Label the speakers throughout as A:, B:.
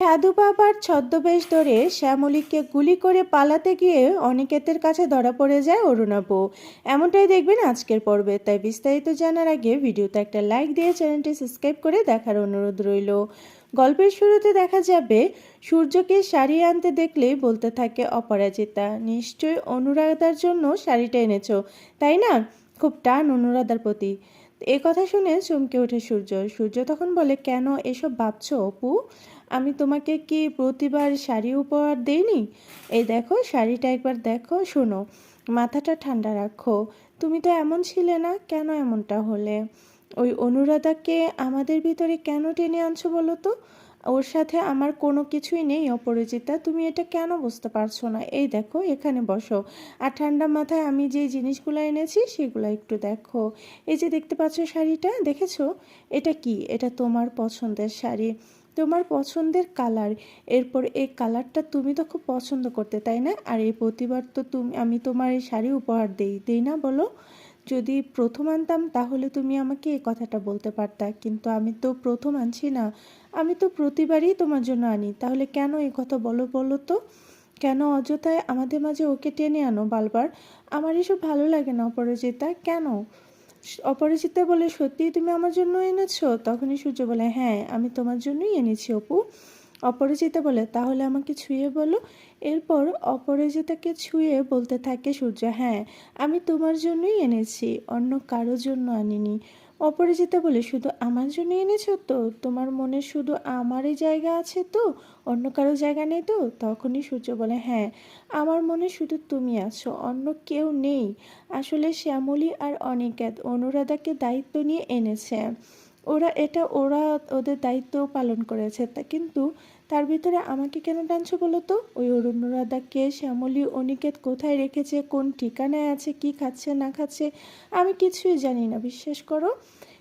A: সাধু বাবার ছদ্মবেশ ধরে শ্যামলীকে গুলি করে পালাতে গিয়ে অনিকেতের কাছে ধরা পড়ে যায় অরুণাব। এমনটাই দেখবেন আজকের পর্বে। তাই বিস্তারিত জানার আগে ভিডিওতে একটা লাইক দিয়ে চ্যানেলটি সাবস্ক্রাইব করে দেখার অনুরোধ রইল। গল্পের শুরুতে দেখা যাবে, সূর্যকে শাড়ি আনতে দেখলেই বলতে থাকে, অপরাজিতা নিশ্চয়ই অনুরাধার জন্য শাড়িটা এনেছ, তাই না? খুব টান অনুরাধার প্রতি। এ কথা শুনে চমকে ওঠে সূর্য। সূর্য তখন বলে, কেন এসব ভাবছ অপু? আমি তোমাকে কি প্রতিবার শাড়ি উপহার দিইনি? এই দেখো, শাড়িটা একবার দেখো, শোনো। মাথাটা ঠান্ডা রাখো। তুমি তো এমন ছিলে না, কেন এমনটা হলে? ওই অনুরাধাকে আমাদের ভিতরে কেন টেনে আনছো বলো তো? ওর সাথে আমার কোনো কিছুই নেই, অপরিচিতা। তুমি এটা কেন বুঝতে পারছ না? এই দেখো, এখানে বসো। আর ঠান্ডা মাথায় আমি যে জিনিসগুলো এনেছি, সেগুলো একটু দেখো। এই যে দেখতে পাচ্ছ শাড়িটা, দেখেছ? এটা কি? এটা তোমার পছন্দের শাড়ি। তোমার পছন্দের কালার এরপর এই কালারটা তুমি তো খুব পছন্দ করতে, তাই না? আর এই প্রতিবার তো তুমি, আমি তোমার এই শাড়ি উপহার দেই দেই না বলো? যদি প্রথম আনতাম তাহলে তুমি আমাকে এই কথাটা বলতে পারতা, কিন্তু আমি তো প্রথম আনছি না। আমি তো প্রতিবারই তোমার জন্য আনি, তাহলে কেন এই কথা বলো বলো তো? কেন অযথায় আমাদের মাঝে ওকে টেনে আনো বারবার? আমার এসব ভালো লাগে না অপরাজিতা, কেন? অপরিচিতা বলে সত্যিই তুমি আমার জন্য এনেছো? তখনই সূর্য বলে হ্যাঁ আমি তোমার জন্যই এনেছি অপু। অপরাজিতা বলে, তাহলে আমাকে ছুঁয়ে বলো। এরপর অপরাজিতাকে ছুঁয়ে বলতে থাকে সূর্য হ্যাঁ আমি তোমার জন্যই এনেছি, অন্য কারও জন্য আনিনি। অপরাজিতা বলে, শুধু আমার জন্য এনেছো তো? তোমার মনে শুধু আমারই জায়গা আছে তো? অন্য কারও জায়গা নেই তো? তখনই সূর্য বলে হ্যাঁ আমার মনে শুধু তুমি আছো, অন্য কেউ নেই। আসলে শ্যামলী আর অনিকেত অনুরাধাকে দায়িত্ব নিয়ে এনেছে। ওরা এটা, ওরা ওদের দায়িত্ব পালন করেছে। তা কিন্তু তার ভিতরে আমাকে কেন টানছো বলো তো? ওই অরুণরাধাকে শ্যামলী, অনিকেত কোথায় রেখেছে? কোন ঠিকানায় আছে? কি খাচ্ছে, না খাচ্ছে? আমি কিছুই জানি না, বিশ্বাস করো।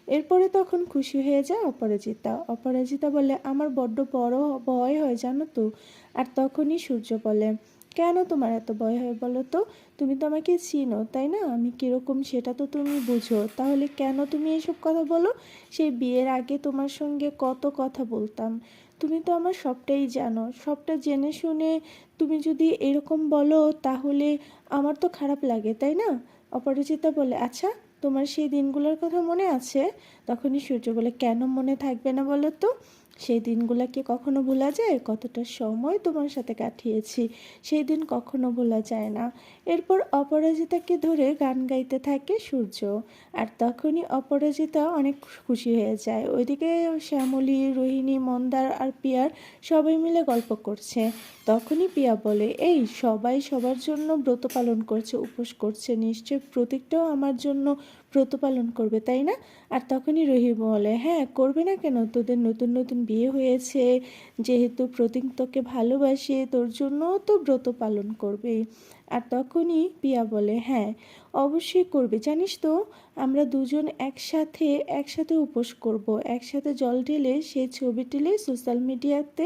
A: এরপরে তখন খুশি হয়ে যায় অপরাজিতা। অপরাজিতা বলে, আমার বড্ড বড় ভয় হয়, জানো তো? আর তখনই সূর্য বলে, কেন তোমার এত ভয় হয় বলো তো? তুমি তো আমাকে চিনো, তাই না? আমি কীরকম সেটা তো তুমি বুঝো। তাহলে কেন তুমি এসব কথা বলো? সেই বিয়ের আগে তোমার সঙ্গে কত কথা বলতাম। তুমি তো আমার সবটাই জানো, সবটা জেনে শুনে তুমি যদি এরকম বলো তাহলে আমার তো খারাপ লাগে, তাই না? অপরাজিতা বলে আচ্ছা তোমার সেই দিনগুলোর কথা মনে আছে? তখনই সূর্য বলে, কেন মনে থাকবে না বলো তো? সেই দিনগুলো কি কখনো ভোলা যায়? কতটা সময় তোমার সাথে কাটিয়েছি? সেই দিন কখনো ভোলা যায় না। এরপর অপরাজিতাকে ধরে গান গাইতে থাকে সূর্য। আর তখনই অপরাজিতা অনেক খুশি হয়ে যায়। ওইদিকে শ্যামলী, রোহিণী, মন্দার আর পিয়ার সবাই মিলে গল্প করছে। তখনই পিয়া বলে, এই, সবাই সবার জন্য ব্রত পালন করছে, উপোস করছে। নিশ্চয় প্রতীকটাও আমার জন্য ব্রত পালন করবে, তাই না? আর তখনই রহি বলে হ্যাঁ করবে না কেন? তোদের নতুন নতুন বিয়ে হয়েছে, যেহেতু প্রতীক তোকে ভালোবাসে, তোর জন্যও তো ব্রত পালন করবে। আর তখনই পিয়া বলে হ্যাঁ অবশ্যই করবে। জানিস তো, আমরা দুজন একসাথে একসাথে উপোস করব। একসাথে জল ঢেলে সেই ছবি টেলে সোশ্যাল মিডিয়াতে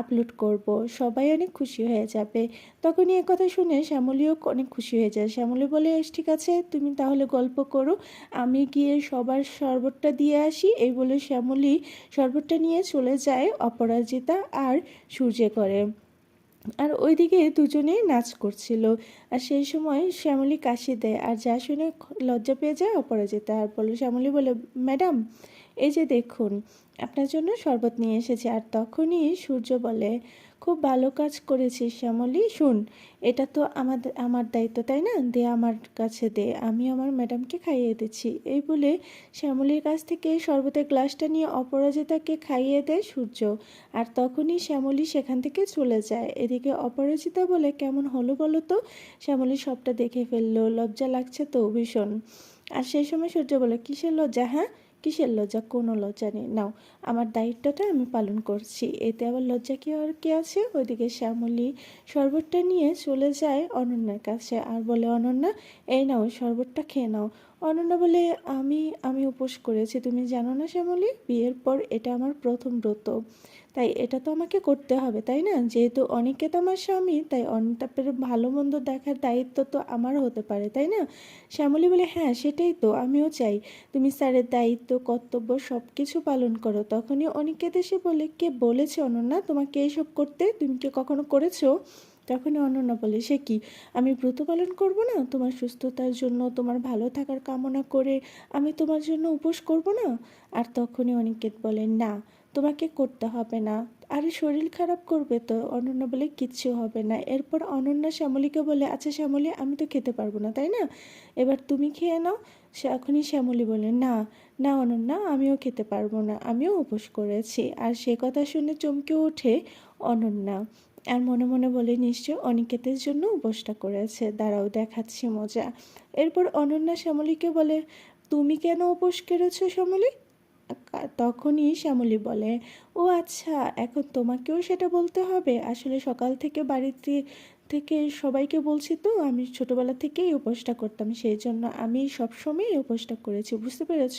A: আপলোড করব, সবাই অনেক খুশি হয়ে যাবে। তখনই এ কথা শুনে শ্যামলীও অনেক খুশি হয়ে যায়। শ্যামলী বলে ঠিক আছে, তুমি তাহলে গল্প করো। আমি গিয়ে সবার শরবতটা দিয়ে আসি। এই বলে শ্যামলী শরবতটা নিয়ে চলে যায় অপরাজিতা আর সূর্যে করে আর ওইদিকে দুজনেই নাচ করছিল। আর সেই সময় শ্যামলী কাশি দেয়। আর যা শুনে লজ্জা পেয়ে যায় অপরাজিতা। আর বলে, শ্যামলী বলে, ম্যাডাম এই যে দেখুন, আপনার জন্য শরবত নিয়ে এসেছি আর তখনই সূর্য বলে, খুব ভালো কাজ করেছিস শ্যামলী, শুন, এটা তো আমাদের আমার দায়িত্ব, তাই না? দে আমার কাছে দে, আমি আমার ম্যাডামকে খাইয়ে দিচ্ছি। এই বলে শ্যামলীর কাছ থেকে শরবতের গ্লাসটা নিয়ে অপরাজিতাকে খাইয়ে দেয় সূর্য। আর তখনই শ্যামলী সেখান থেকে চলে যায়। এদিকে অপরাজিতা বলে, কেমন হলো বলো তো? শ্যামলী সবটা দেখে ফেলল, লজ্জা লাগছে তো ভীষণ। আর সেই সময় সূর্য বলে, কিসের লজ্জা হ্যাঁ? কিসের লজ্জা? কোনো লজ্জা নেই। নাও, আমার দায়িত্বটা আমি পালন করছি। এতে আবার লজ্জা কি আর কি আছে? ওইদিকে শ্যামলী শরবতটা নিয়ে চলে যায় অনন্যার কাছে। আর বলে, অনন্যা, এই নাও শরবতটা খেয়ে নাও। অনন্যা বলে আমি আমি উপোস করেছি। তুমি জানো না শ্যামলী, বিয়ের পর এটা আমার প্রথম ব্রত। তাই এটা তো আমাকে করতে হবে, তাই না? যেহেতু অনেকে তো আমার স্বামী, তাই অনিতাপের ভালো মন্দ দেখার দায়িত্ব তো আমার হতে পারে, তাই না? শ্যামলী বলে হ্যাঁ সেটাই তো, আমিও চাই। তুমি স্যারের দায়িত্ব, কর্তব্য সব কিছু পালন করো। তখনই অনিকেত এসে বলে, কে বলেছে অনন্যা তোমাকে এইসব করতে? তুমি কি কখনো করেছ? তখনই অনন্যা বলে, সে কি? আমি ব্রত পালন করব না? তোমার সুস্থতার জন্য, তোমার ভালো থাকার কামনা করে আমি তোমার জন্য উপোস করব না? আর তখনই অনিকেত বলে, না, তোমাকে করতে হবে না। আরে, শরীর খারাপ করবে তো? অনন্যা বলে, কিচ্ছু হবে না। এরপর অনন্যা শ্যামলীকে বলে আচ্ছা শ্যামলী, আমি তো খেতে পারব না, তাই না? এবার তুমি খেয়ে নাও। সে এখনই শ্যামলী বলে, না না অনন্যা, আমিও খেতে পারব না, আমিও উপোস করেছি। আর সে কথা শুনে চমকে ওঠে অনন্যা। আর মনে মনে বলে নিশ্চয় অনিকেতের জন্য উপোসটা করেছে। দাঁড়াও, দেখাচ্ছি মজা। এরপর অনন্যা শ্যামলীকে বলে, তুমি কেন উপোস করেছ শ্যামলী? তখনই শ্যামলী বলে, ও আচ্ছা এখন তোমাকেও সেটা বলতে হবে। আসলে সকাল থেকে বাড়িতে থেকে সবাইকে বলছি তো, আমি ছোটবেলা থেকেই উপোসটা করতাম। সেই জন্য আমি সবসময় উপোসটা করেছি। বুঝতে পেরেছ?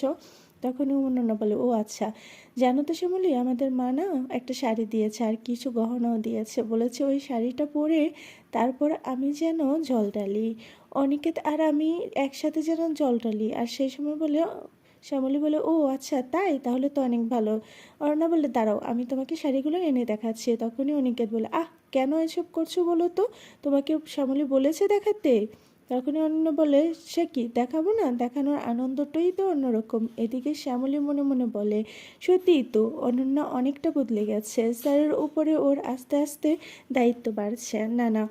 A: তখনই অনন্যা বলে, ও আচ্ছা জানো তো শ্যামলী, আমাদের মা না একটা শাড়ি দিয়েছে আর কিছু গহনাও দিয়েছে। বলেছে ওই শাড়িটা পরে তারপর আমি যেন জল ডালি অনিকেত আর আমি একসাথে যেন জল ডালি আর সেই সময় বলে, শ্যামলী বলে, ও আচ্ছা তাই? তাহলে তো অনেক ভালো। অরণ্যা বলে, দাঁড়াও, আমি তোমাকে শাড়িগুলো এনে দেখাচ্ছি। তখনই অনিকেত বলে, আহ, কেন এসব করছ বলো তো? তোমাকে শ্যামলী বলেছে দেখাতে? তখনই অন্য বলে, সে কি, দেখাবো না? দেখানোর আনন্দটাই তো অন্যরকম। এদিকে শ্যামলী মনে মনে বলে, সত্যিই তো, অনন্যা অনেকটা বদলে গেছে। স্যারের উপরে ওর আস্তে আস্তে দায়িত্ব বাড়ছে। না না,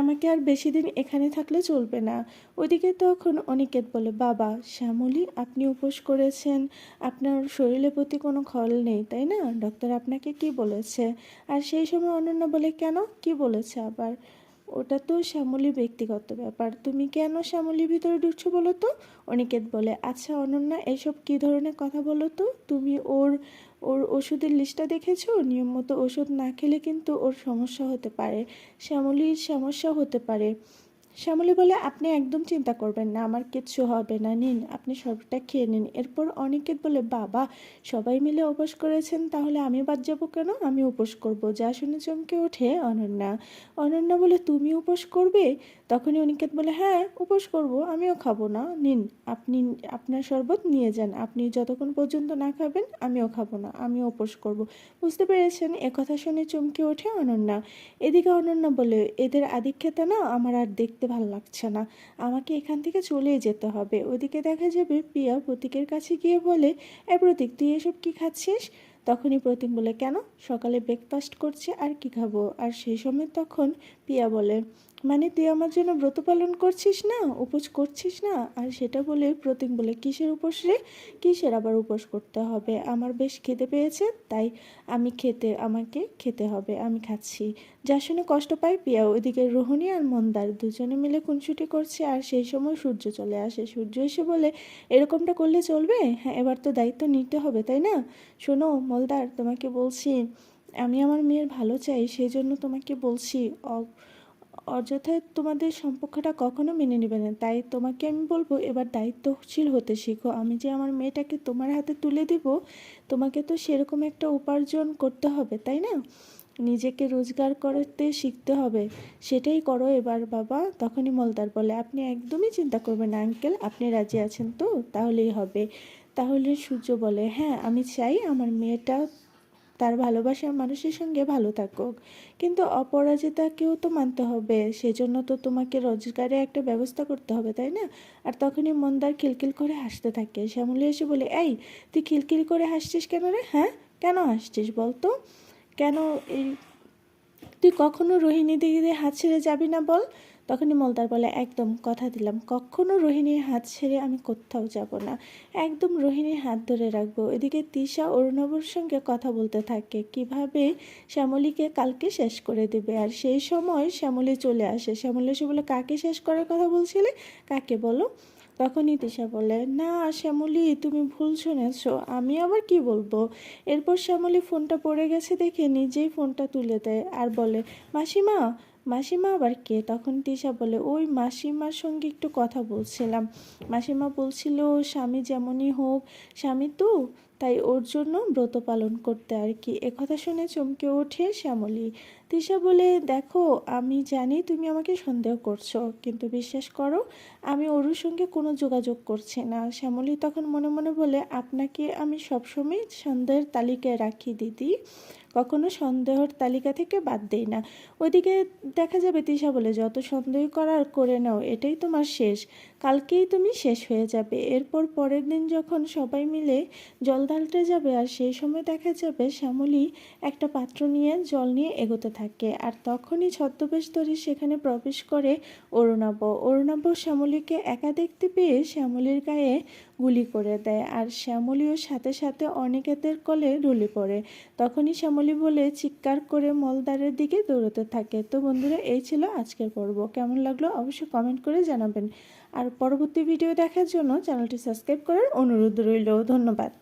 A: আমাকে আর বেশি দিন এখানে থাকলে চলবে না। ওদিকে তখন অনিকেত বলে, বাবা, শ্যামলী, আপনি উপোস করেছেন। আপনার শরীরের প্রতি কোনো খল নেই, তাই না? ডক্টর আপনাকে কি বলেছে? আর সেই সময় অনন্যা বলে, কেন? কি বলেছে আবার? ওটা তো শ্যামলী ব্যক্তিগত ব্যাপার। তুমি কেন শ্যামলীর ভিতরে ঢুকছো বলো তো? অনিকেত বলে আচ্ছা অনন্যা, এসব কি ধরনের কথা বলো তো? তুমি ওর ওর ওষুধের লিস্টটা দেখেছ? নিয়ম মতো ওষুধ না খেলে কিন্তু ওর সমস্যা হতে পারে। শ্যামলির সমস্যা হতে পারে। শ্যামলী বলে, আপনি একদম চিন্তা করবেন না, আমার কিচ্ছু হবে না, নিন, আপনি সবটা খেয়ে নিন। এরপর অনিকেত বলে, বাবা, সবাই মিলে উপোস করেছেন, তাহলে আমি বাদ যাব কেন? আমি উপোস করব। যা শুনে চমকে ওঠে অনন্যা। অনন্যা বলে, তুমি উপোস করবে? তখনই অনিকেত বলে হ্যাঁ উপোস করব, আমিও খাব না, নিন, আপনি, আপনার শরবত নিয়ে যান, আপনি যতক্ষণ পর্যন্ত না খাবেন, আমিও খাব না, আমিও উপোস করব। বুঝতে পেরেছেন? কথা শুনে চমকে ওঠে অনন্যা। এদিকে অনন্যা বলে, এদের আধিক্যতা না, আমার আর দেখতে ভালো লাগছে না। আমাকে এখান থেকে চলেই যেতে হবে। ওদিকে দেখা যাবে প্রিয়া প্রতীকের কাছে গিয়ে বলে, এ প্রতীক, তুই এসব কি খাচ্ছিস? তখনই প্রতীক বলে, কেন? সকালে ব্রেকফাস্ট করছে, আর কি খাব? আর সেই সময় তখন পিয়া বলে মানে তুই আমার জন্য ব্রত পালন করছিস না, উপোস করছিস না? আর সেটা বলে প্রতীক বলে, কিসের উপোস রে? কিসের আবার উপোস করতে হবে? আমার বেশ খেতে পেয়েছে, তাই আমি খেতে, আমাকে খেতে হবে, আমি খাচ্ছি। যার শুনে কষ্ট পাই, পিয়া, ওইদিকে রোহিণী আর মন্দার দুজনে মিলে খুনসুটি করছে, আর সেই সময় সূর্য চলে আসে। সূর্য এসে বলে, এরকমটা করলে চলবে? হ্যাঁ এবার তো দায়িত্ব নিতে হবে, তাই না? শোনো মলদার তোমাকে বলছি, আমি আমার মেয়ের ভালো চাই, সেই জন্য তোমাকে বলছি অযথায় তোমাদের সম্পর্কটা কখনো মেনে নেবে না। তাই তোমাকে আমি বলব, এবার দায়িত্বশীল হতে শিখো। আমি যে আমার মেয়েটাকে তোমার হাতে তুলে দিব, তোমাকে তো সেরকম একটা উপার্জন করতে হবে, তাই না? নিজেকে রোজগার করতে শিখতে হবে, সেটাই করো এবার বাবা, তখনই মলদার বলে। আপনি একদমই চিন্তা করবেন আঙ্কেল আপনি রাজি আছেন তো? তাহলেই হবে। তাহলে সূর্য বলে হ্যাঁ আমি চাই আমার মেয়েটা তার ভালোবাসার মানুষের সঙ্গে ভালো থাকুক। কিন্তু অপরাজিতাকেও তো মানতে হবে। সেজন্য তো তোমাকে রোজগারে একটা ব্যবস্থা করতে হবে, তাই না? আর তখনই মন্দার খিলখিল করে হাসতে থাকে। শ্যামলী এসে বলে, এই, তুই খিলখিল করে হাসছিস কেন রে? হ্যাঁ? কেন হাসছিস বলতো কেন এই, তুই কখনো রোহিণী দিদিদের হাত ছেড়ে যাবি না বল? তখনই মলদার বলে, একদম, কথা দিলাম। কখনো রোহিণীর হাত ছেড়ে আমি কোথাও যাব না। একদম রোহিণীর হাত ধরে রাখব। এদিকে তিশা অরুণবর সঙ্গে কথা বলতে থাকে। কীভাবে শ্যামলীকে কালকে শেষ করে দেবে? আর সেই সময় শ্যামলী চলে আসে। শ্যামলী এসে বলে, কাকে শেষ করার কথা বলছিলে? কাকে বলো? তখনই তিশা বলে, না, শ্যামলী, তুমি ভুল শুনেছো। আমি আবার কি বলব? এরপর শ্যামলী ফোনটা পড়ে গেছে দেখে নিজেই ফোনটা তুলে দেয় আর বলে, মাসিমা মাসিমা আবার কে? তখন তিশা বলে, ওই মাসিমার সঙ্গে একটু কথা বলছিলাম। মাসিমা বলছিল, স্বামী যেমনই হোক, স্বামী তো, তাই ওর জন্য ব্রত পালন করতে আর কি। একথা শুনে চমকে ওঠে শ্যামলী। তিশা বলে, দেখো, আমি জানি তুমি আমাকে সন্দেহ করছ, কিন্তু বিশ্বাস করো, আমি ওর সঙ্গে কোনো যোগাযোগ করছি না। শ্যামলী তখন মনে মনে বলে, আপনাকে আমি সবসময় সন্দেহের তালিকায় রাখি, দিদি। কখনো সন্দেহর তালিকা থেকে বাদ দেই না। ওইদিকে দেখা যাবে তিশা বলে, যত সন্দেহ করার করে নাও, এটাই তোমার শেষ। কালকেই তুমি শেষ হয়ে যাবে। এরপর পরের দিন যখন সবাই মিলে জল ঢালতে যাবে, আর সেই সময় দেখা যাবে শ্যামলী একটা পাত্র নিয়ে জল নিয়ে এগোতে থাকে, আর তখনই ছদ্মবেশ ধরে সেখানে প্রবেশ করে অরুণাব। অরুণাব শ্যামলীকে একা দেখতে পেয়ে শ্যামলীর গায়ে গুলি করে দেয়, আর শ্যামলীও সাথে সাথে অনিকেতের কোলে ঢুলে পড়ে। তখনই শ্যামলী বলে চিৎকার করে মলদারের দিকে দৌড়তে থাকে। তো বন্ধুরা, এই ছিল আজকের পর্ব। কেমন লাগল অবশ্যই কমেন্ট করে জানাবেন। আর পরবর্তী ভিডিও দেখার জন্য চ্যানেলটি সাবস্ক্রাইব করার অনুরোধ রইল। ধন্যবাদ।